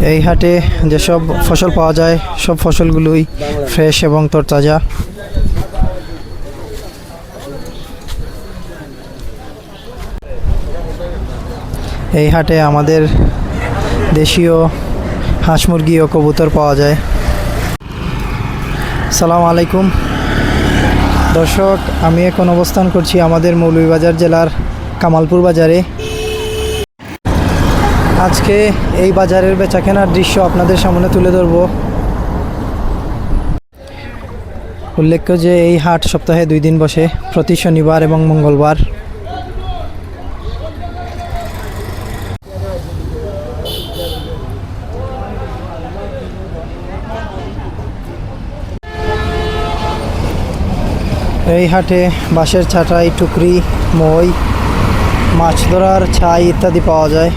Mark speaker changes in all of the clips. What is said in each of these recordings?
Speaker 1: এই হাটে যেসব ফসল পাওয়া যায়, সব ফসলগুলোই ফ্রেশ এবং তরতাজা। এই হাটে আমাদের দেশীয় হাঁস মুরগি ও কবুতর পাওয়া যায়। সালাম আলাইকুম। দর্শক, আমি এখন অবস্থান করছি আমাদের মৌলভীবাজার জেলার কামালপুর বাজারে। আজকে এই বাজারের বেচাকেনার দৃশ্য আপনাদের সামনে তুলে ধরব। উল্লেখ্য যে এই হাট সপ্তাহে দুই দিন বসে, প্রতি শনিবার এবং মঙ্গলবার। এই হাটে বাঁশের ছাটাই, টুকরি, মই, মাছ ধরার ছাই ইত্যাদি পাওয়া যায়।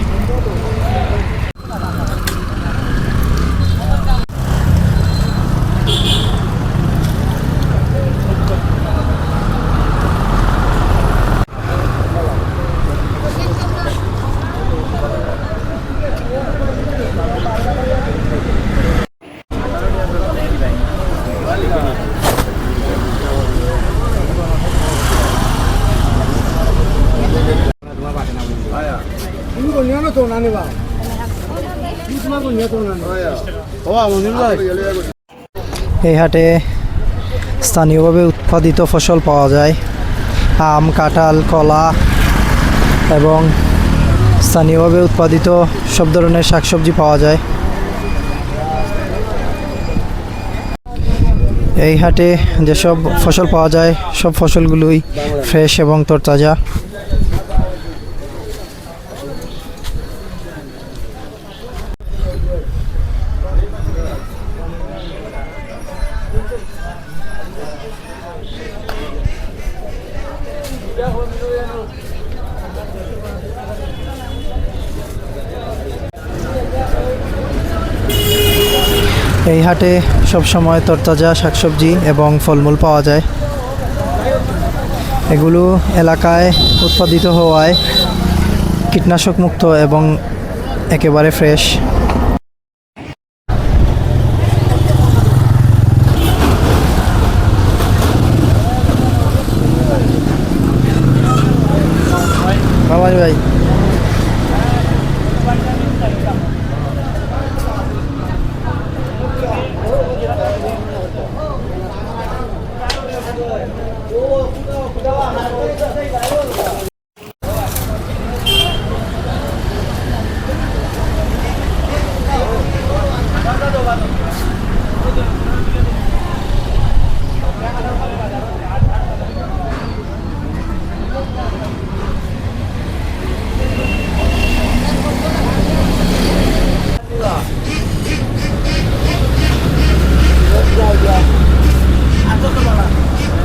Speaker 1: এই হাটে স্থানীয়ভাবে উৎপাদিত ফসল পাওয়া যায়। আম, কাঁঠাল, কলা এবং স্থানীয়ভাবে উৎপাদিত সব ধরনের শাকসবজি পাওয়া যায়। এই হাটে যেসব ফসল পাওয়া যায়, সব ফসলগুলোই ফ্রেশ এবং তরতাজা। এই হাটে সবসময় তরতাজা শাকসবজি এবং ফলমূল পাওয়া যায়। এগুলো এলাকায় উৎপাদিত হওয়ায় কীটনাশক মুক্ত এবং একেবারে ফ্রেশ বাবারি ভাই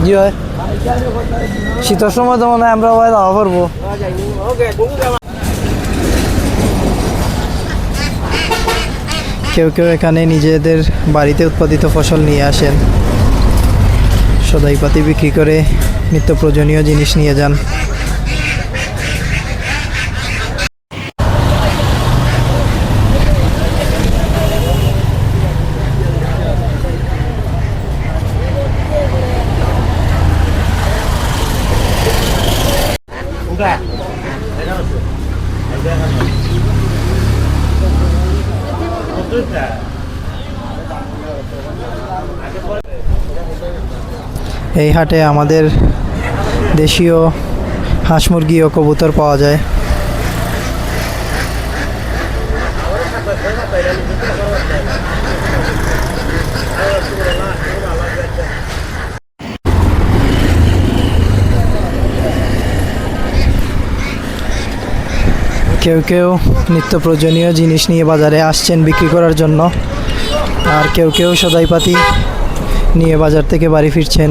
Speaker 1: জি ভাই। শীতের সময় তো মনে হয় আমরা ভাই দাওয়া করব। কেউ কেউ এখানে নিজেদের বাড়িতে উৎপাদিত ফসল নিয়ে আসেন। সদাইপাতি বিক্রি করে নিত্য প্রয়োজনীয় জিনিস নিয়ে যান। এই হাটে আমাদের দেশীয় হাঁস মুরগি ও কবুতর পাওয়া যায়। কেউ কেউ নিত্য প্রয়োজনীয় জিনিস নিয়ে বাজারে আসছেন বিক্রি করার জন্য। আর কেউ কেউ সদাইপাতি নিয়ে বাজার থেকে বাড়ি ফিরছেন।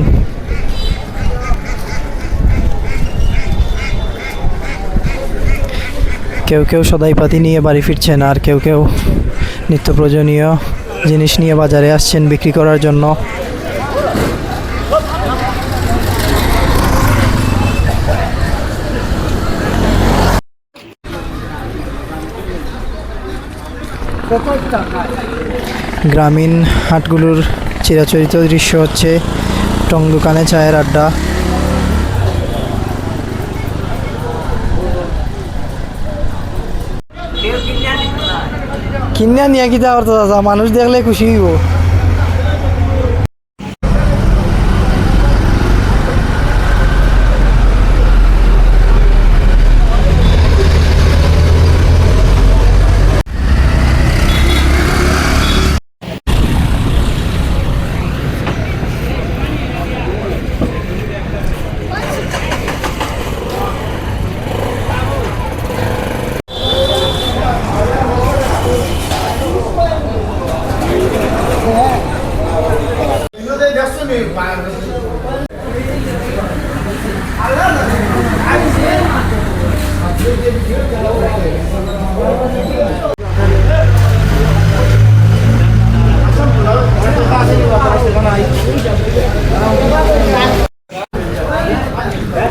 Speaker 1: কেউ কেউ সদাইপাতি নিয়ে বাড়ি ফিরছেন আর কেউ কেউ নিত্য প্রয়োজনীয় জিনিস নিয়ে বাজারে আসছেন বিক্রি করার জন্য। গ্রামীণ হাটগুলোর চিরাচরিত দৃশ্য হচ্ছে টং দোকানে চায়ের আড্ডা। কিনে নিয়ে কি দেওয়ার তো দাদা মানুষ দেখলে খুশি হইব।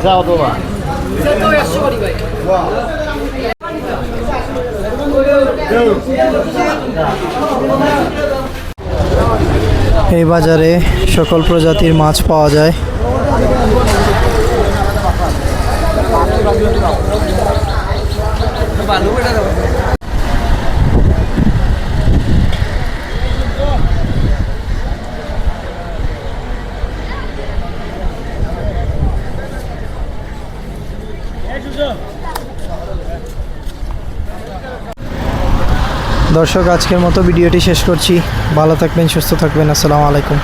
Speaker 1: 多少度啊？最多要十五度哎。এই বাজারে সকল প্রজাতির মাছ পাওয়া যায়। দর্শক আজকের মতো ভিডিওটি শেষ করছি। ভালো থাকবেন সুস্থ থাকবেন। আসসালামু আলাইকুম।